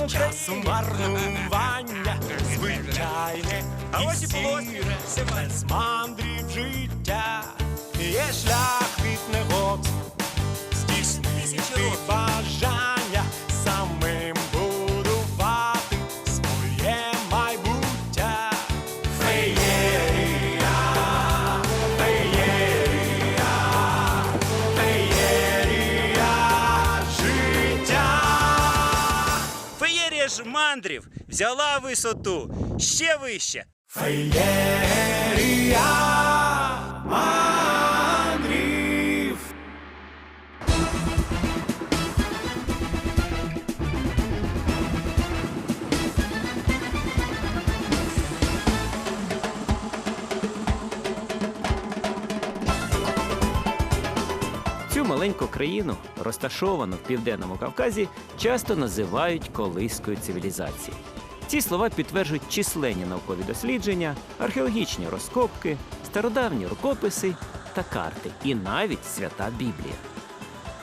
лиш час марнування, звичайне і сіре, без мандрів життя, є шлях від негод, здійснити бажання, взяла висоту ще вище. Феєрія мандрів. Цю маленьку країну, розташовану в південному Кавказі, часто називають колискою цивілізації. Ці слова підтверджують численні наукові дослідження, археологічні розкопки, стародавні рукописи та карти, і навіть свята Біблія.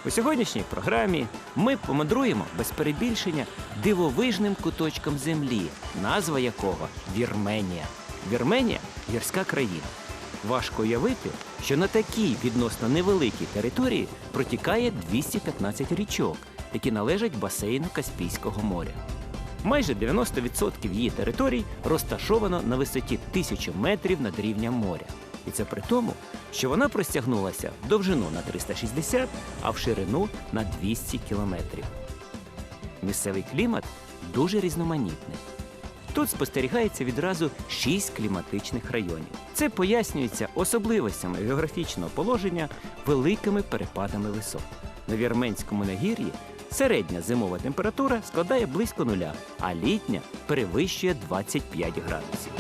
У сьогоднішній програмі ми помандруємо без перебільшення дивовижним куточком землі, назва якого Вірменія. Вірменія гірська країна. Важко уявити, що на такій відносно невеликій території протікає 215 річок, які належать басейну Каспійського моря. Майже 90% її територій розташовано на висоті 1000 метрів над рівнем моря. І це при тому, що вона простягнулася в довжину на 360, а в ширину на 200 кілометрів. Місцевий клімат дуже різноманітний. Тут спостерігається відразу шість кліматичних районів. Це пояснюється особливостями географічного положення великими перепадами висот. На Вірменському нагір'ї середня зимова температура складає близько нуля, а літня перевищує 25 градусів.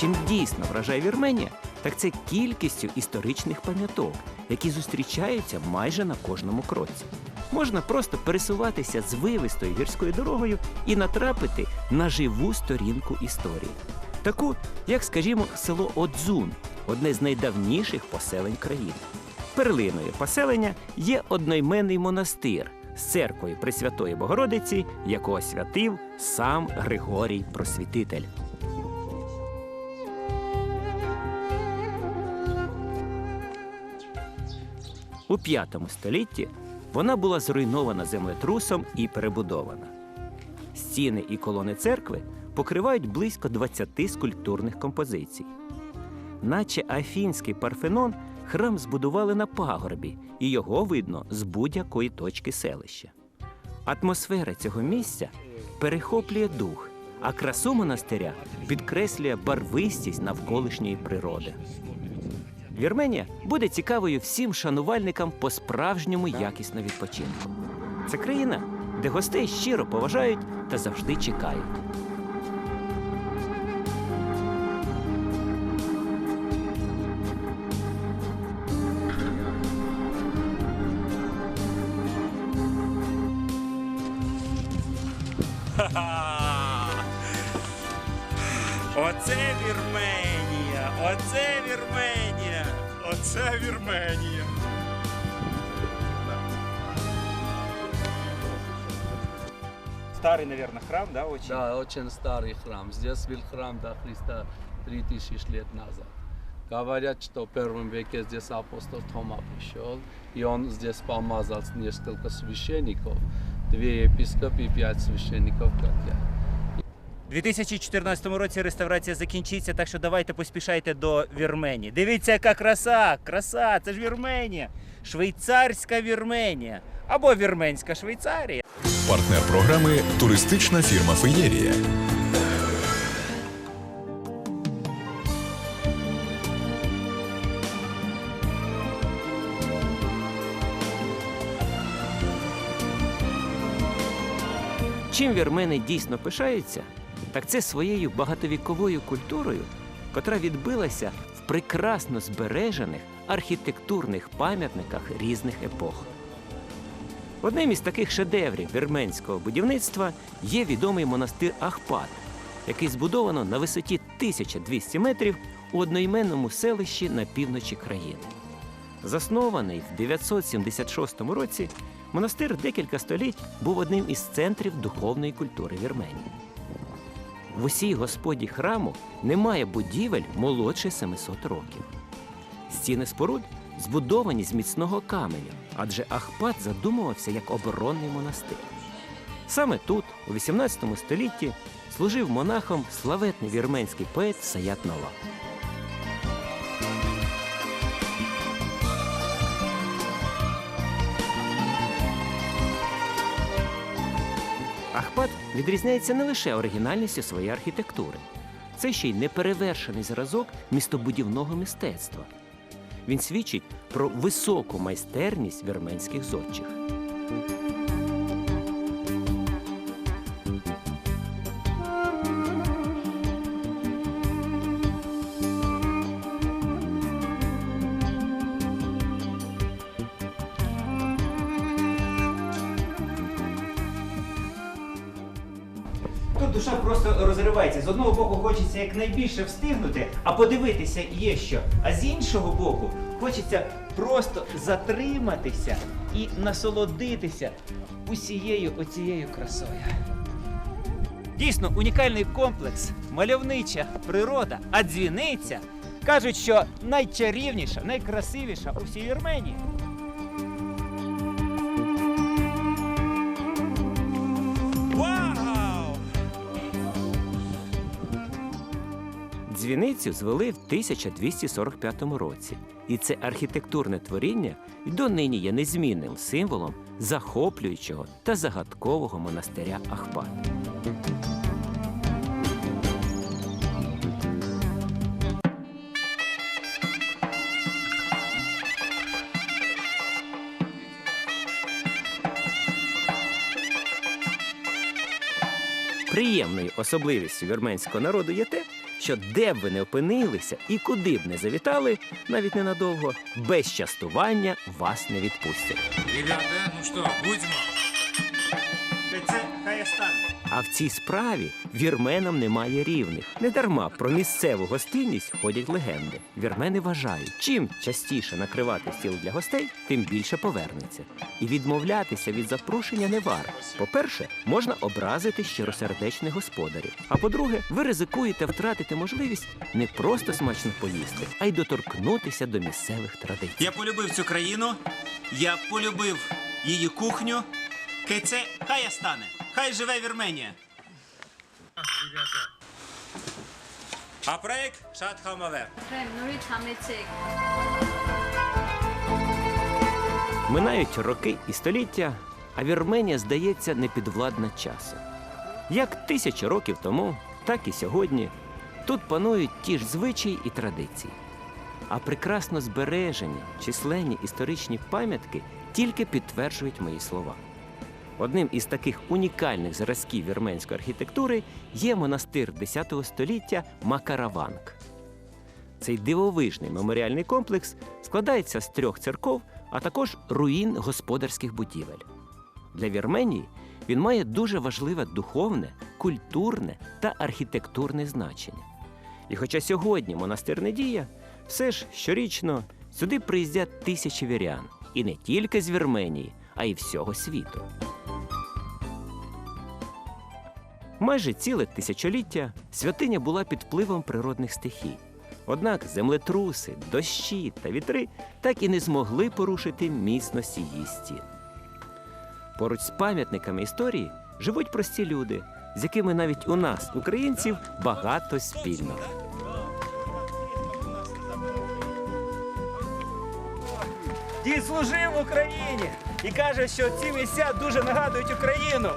Чим дійсно вражає Вірменія, так це кількістю історичних пам'яток, які зустрічаються майже на кожному кроці. Можна просто пересуватися звивистою гірською дорогою і натрапити на живу сторінку історії. Таку, як, скажімо, село Одзун, одне з найдавніших поселень країни. Перлиною поселення є одноіменний монастир з церквою Пресвятої Богородиці, якого святив сам Григорій Просвітитель. У V столітті вона була зруйнована землетрусом і перебудована. Стіни і колони церкви покривають близько 20 скульптурних композицій. Наче Афінський Парфенон, храм збудували на пагорбі, і його видно з будь-якої точки селища. Атмосфера цього місця перехоплює дух, а красу монастиря підкреслює барвистість навколишньої природи. Вірменія буде цікавою всім шанувальникам по справжньому якісно відпочинку. Це країна, де гостей щиро поважають та завжди чекають. Старий, наверное, храм, да, очень? Да, очень старый храм. Здесь был храм до Христа 3000 лет назад. Говорят, что в первом веке здесь апостол Тома пришел, и он здесь помазал несколько священников, две епископы и пять священников, как я. У 2014 році реставрація закінчиться, так що давайте поспішайте до Вірменії. Дивіться, яка краса! Краса! Це ж Вірменія! Швейцарська Вірменія Або Вірменська Швейцарія. Партнер програми туристична фірма Феєрія. Чим вірмени дійсно пишаються, так це своєю багатовіковою культурою котра відбилася в прекрасно збережених архітектурних пам'ятниках різних епох. Одним із таких шедеврів вірменського будівництва є відомий монастир Ахпат, який збудовано на висоті 1200 метрів у одноіменному селищі на півночі країни. Заснований в 976 році, монастир декілька століть був одним із центрів духовної культури Вірменії. В усій господі храму немає будівель молодше 700 років. Стіни споруд збудовані з міцного каменю, адже Ахпат задумувався як оборонний монастир. Саме тут, у 18 столітті, служив монахом славетний вірменський поет Саят Нова. Ахпат відрізняється не лише оригінальністю своєї архітектури, це ще й неперевершений зразок містобудівного мистецтва. Він свідчить про високу майстерність вірменських зодчих. З одного боку хочеться якнайбільше встигнути, а подивитися є що. А з іншого боку, хочеться просто затриматися і насолодитися усією оцією красою. Дійсно, унікальний комплекс, мальовнича природа, а дзвіниця кажуть, що найчарівніша, найкрасивіша у всій Вірменії. Дзвіницю звели в 1245 році, і це архітектурне творіння й донині є незмінним символом захоплюючого та загадкового монастиря Ахпат. Приємною особливістю вірменського народу є те, що де б ви не опинилися і куди б не завітали, навіть ненадовго, без частування вас не відпустять. Ребята, ну що, будем? А в цій справі вірменам немає рівних. Недарма про місцеву гостинність ходять легенди. Вірмени вважають, чим частіше накривати стіл для гостей, тим більше повернеться. І відмовлятися від запрошення не варто. По-перше, можна образити щиросердечних господарів. А по-друге, ви ризикуєте втратити можливість не просто смачно поїсти, а й доторкнутися до місцевих традицій. Я полюбив цю країну, я полюбив її кухню. Це хай стане. Хай живе Вірменія. А проект Шатхамаве. Минають роки і століття, а Вірменія здається непідвладна часу. Як тисячі років тому, так і сьогодні тут панують ті ж звичаї і традиції. А прекрасно збережені численні історичні пам'ятки тільки підтверджують мої слова. Одним із таких унікальних зразків вірменської архітектури є монастир X століття Макараванг. Цей дивовижний меморіальний комплекс складається з трьох церков, а також руїн господарських будівель. Для Вірменії він має дуже важливе духовне, культурне та архітектурне значення. І хоча сьогодні монастир не діє, все ж щорічно сюди приїздять тисячі вірян, і не тільки з Вірменії, а й всього світу. Майже ціле тисячоліття святиня була під впливом природних стихій. Однак землетруси, дощі та вітри так і не змогли порушити міцності її стін. Поруч з пам'ятниками історії живуть прості люди, з якими навіть у нас, українців, багато спільного. Дід служив в Україні і каже, що ці місця дуже нагадують Україну.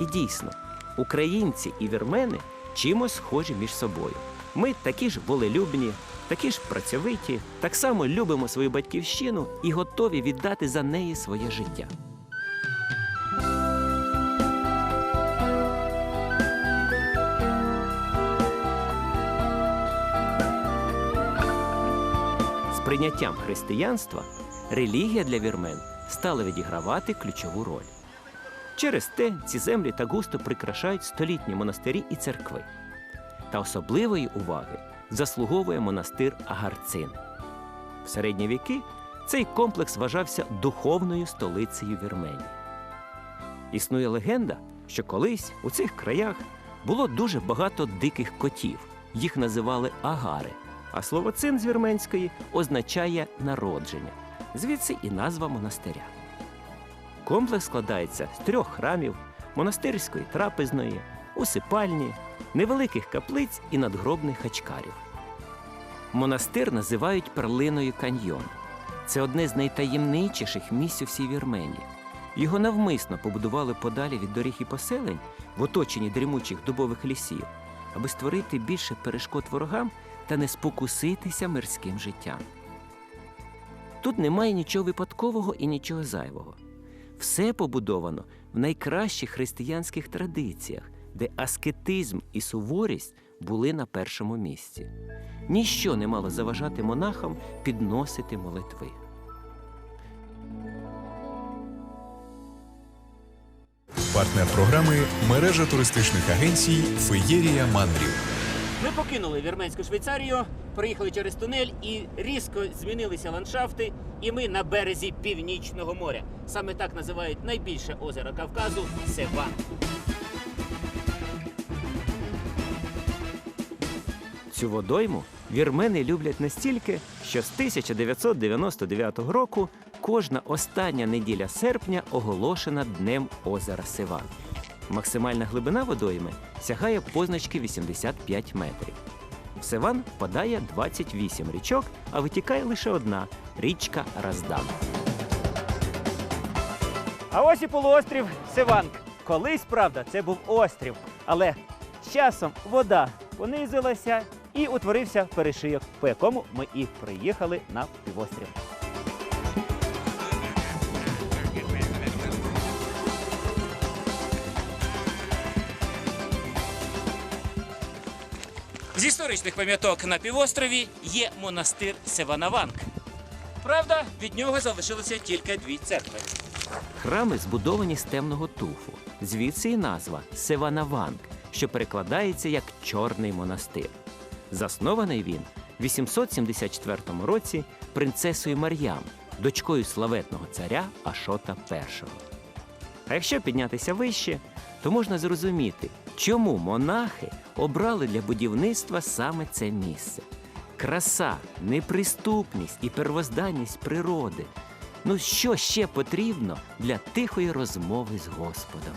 І дійсно, українці і вірмени чимось схожі між собою. Ми такі ж волелюбні, такі ж працьовиті, так само любимо свою батьківщину і готові віддати за неї своє життя. прийняттям християнства релігія для вірмен стала відігравати ключову роль. Через те ці землі так густо прикрашають столітні монастирі і церкви. Та особливої уваги заслуговує монастир Агарцин. В середні віки цей комплекс вважався духовною столицею Вірменії. Існує легенда, що колись у цих краях було дуже багато диких котів. Їх називали агари, а слово цин з вірменської означає народження, звідси і назва монастиря. Комплекс складається з трьох храмів, монастирської трапезної, усипальні, невеликих каплиць і надгробних хачкарів. Монастир називають перлиною каньйон. Це одне з найтаємничіших місць у всій Вірменії. Його навмисно побудували подалі від доріг і поселень в оточенні дрімучих дубових лісів, аби створити більше перешкод ворогам та не спокуситися мирським життям. Тут немає нічого випадкового і нічого зайвого. Все побудовано в найкращих християнських традиціях, де аскетизм і суворість були на першому місці. Ніщо не мало заважати монахам підносити молитви. Партнер програми мережа туристичних агенцій Феєрія Мандрів. Ми покинули вірменську Швейцарію, проїхали через тунель і різко змінилися ландшафти, і ми на березі Північного моря. Саме так називають найбільше озеро Кавказу Севан. Цю водойму вірмени люблять настільки, що з 1999 року кожна остання неділя серпня оголошена Днем озера Сиван. Максимальна глибина водойми сягає позначки 85 метрів. В Севан впадає 28 річок, а витікає лише одна річка Раздан. А ось і полуострів Севанг. Колись, правда, це був острів, але часом вода понизилася і утворився перешийок, по якому ми і приїхали на півострів. Історичних пам'яток на півострові є монастир Севанаванг. Правда, від нього залишилося тільки дві церкви. Храми збудовані з темного туфу, звідси і назва Севанаванг, що перекладається як Чорний монастир. Заснований він в 874 році принцесою Мар'ям, дочкою славетного царя Ашота І. А якщо піднятися вище, то можна зрозуміти, чому монахи обрали для будівництва саме це місце. Краса, неприступність і первозданність природи. Ну що ще потрібно для тихої розмови з Господом?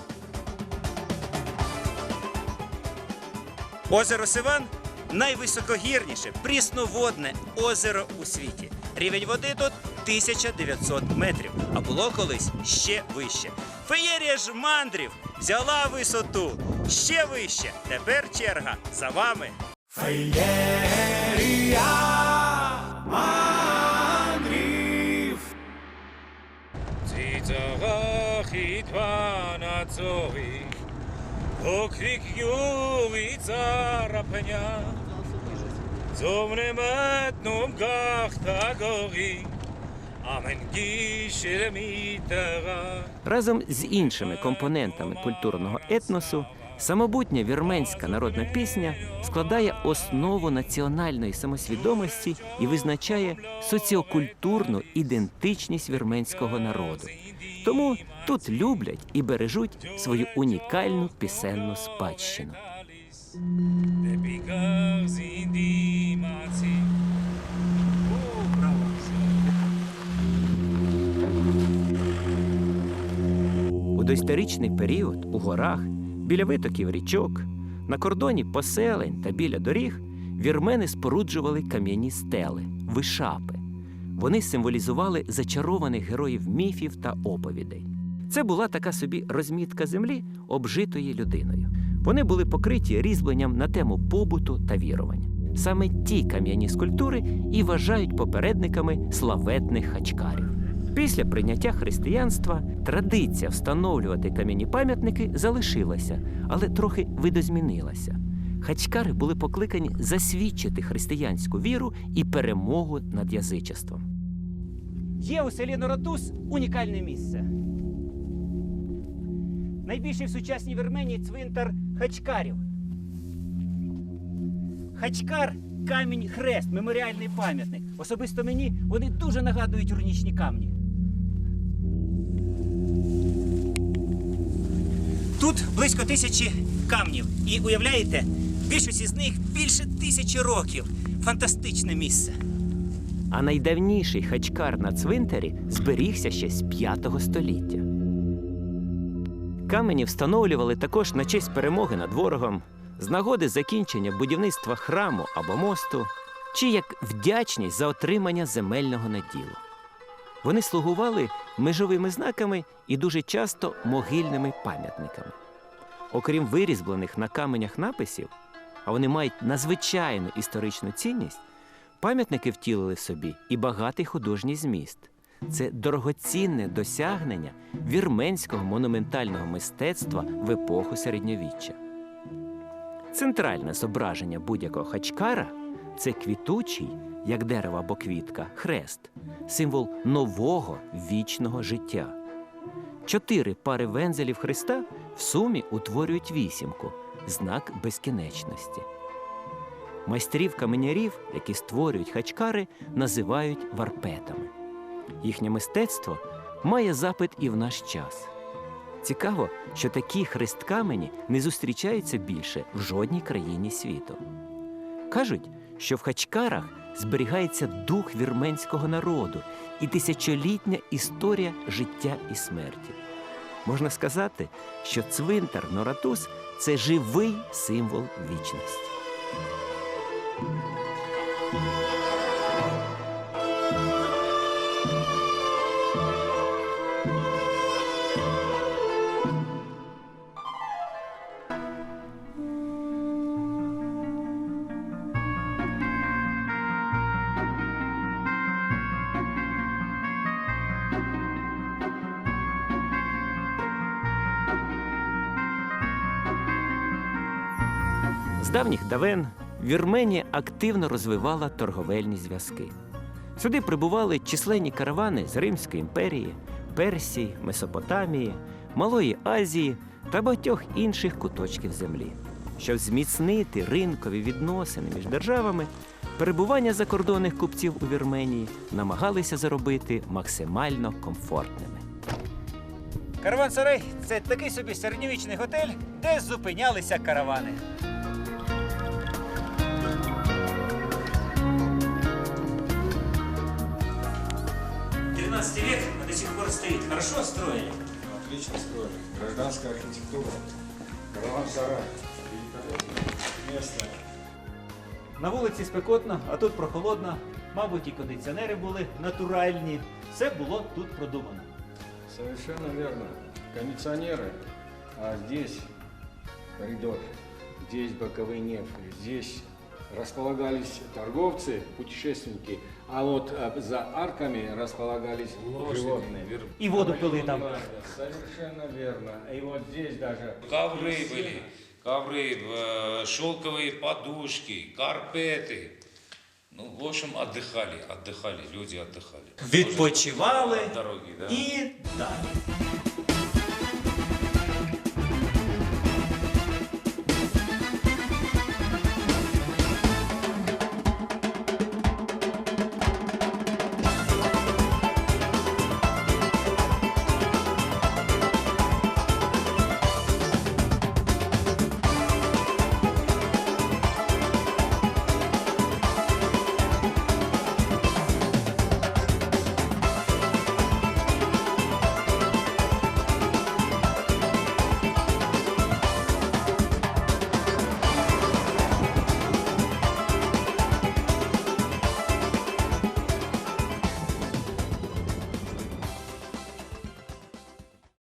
Озеро Сиван найвисокогірніше прісноводне озеро у світі. Рівень води тут 1900 метрів, а було колись ще вище. Феєрія мандрів взяла висоту ще вище. Тепер черга за вами. Феєрія мандрів. Цитарах і два на цові, Окрік юлі царапня, Цом неметном гахта горі, Разом з іншими компонентами культурного етносу самобутня вірменська народна пісня складає основу національної самосвідомості і визначає соціокультурну ідентичність вірменського народу. Тому тут люблять і бережуть свою унікальну пісенну спадщину. У доісторичний період у горах, біля витоків річок, на кордоні поселень та біля доріг вірмени споруджували кам'яні стели, вишапи. Вони символізували зачарованих героїв міфів та оповідей. Це була така собі розмітка землі, обжитої людиною. Вони були покриті різьбленням на тему побуту та вірувань. Саме ті кам'яні скульптури і вважають попередниками славетних хачкарів. Після прийняття християнства традиція встановлювати кам'яні пам'ятники залишилася, але трохи видозмінилася. Хачкари були покликані засвідчити християнську віру і перемогу над язичеством. Є у селі Норотус унікальне місце. Найбільший в сучасній Вірменії цвинтар хачкарів. Хачкар камінь хрест, меморіальний пам'ятник. Особисто мені вони дуже нагадують рунічні камні. Тут близько тисячі камнів. І уявляєте, більшість із них більше тисячі років. Фантастичне місце. А найдавніший хачкар на цвинтарі зберігся ще з 5 століття. Камені встановлювали також на честь перемоги над ворогом, з нагоди закінчення будівництва храму або мосту, чи як вдячність за отримання земельного наділу. Вони слугували межовими знаками і дуже часто могильними пам'ятниками. Окрім вирізблених на каменях написів, а вони мають надзвичайну історичну цінність, Пам'ятники втілили в собі і багатий художній зміст. Це дорогоцінне досягнення вірменського монументального мистецтва в епоху середньовіччя. Центральне зображення будь-якого хачкара це квітучий, як дерево або квітка, хрест, символ нового вічного життя. Чотири пари вензелів Христа в сумі утворюють вісімку, знак безкінечності. Майстрів каменярів, які створюють хачкари, називають варпетами. Їхнє мистецтво має запит і в наш час. Цікаво, що такі хресткамені не зустрічаються більше в жодній країні світу. Кажуть, що в хачкарах зберігається дух вірменського народу і тисячолітня історія життя і смерті. Можна сказати, що цвинтар Норатус це живий символ вічності. Давніх давен Вірменія активно розвивала торговельні зв'язки. Сюди прибували численні каравани з Римської імперії, Персії, Месопотамії, Малої Азії та багатьох інших куточків землі. Щоб зміцнити ринкові відносини між державами, перебування закордонних купців у Вірменії намагалися заробити максимально комфортними. Караван-сарай це такий собі середньовічний готель, де зупинялися каравани. Девятнадцатый век, а до сих пор стоит. Хорошо строили. Отлично строили. Гражданская архитектура. Караван-сарай. Великолепное место. На вулиці спекотно, а тут прохолодно. Мабуть, і кондиціонери були натуральні. Все було тут продумано. Совершенно верно. Кондиционеры. А здесь коридор. Здесь боковые нефы. Здесь располагались торговцы, путешественники. А вот э, за арками располагались животные. І воду пили там. Совершенно верно. И вот здесь даже Ковры были, ковры, э, шелковые подушки, карпеты. Ну, в общем, отдыхали, отдыхали, люди отдыхали. Відпочивали Дороги, да. і далі.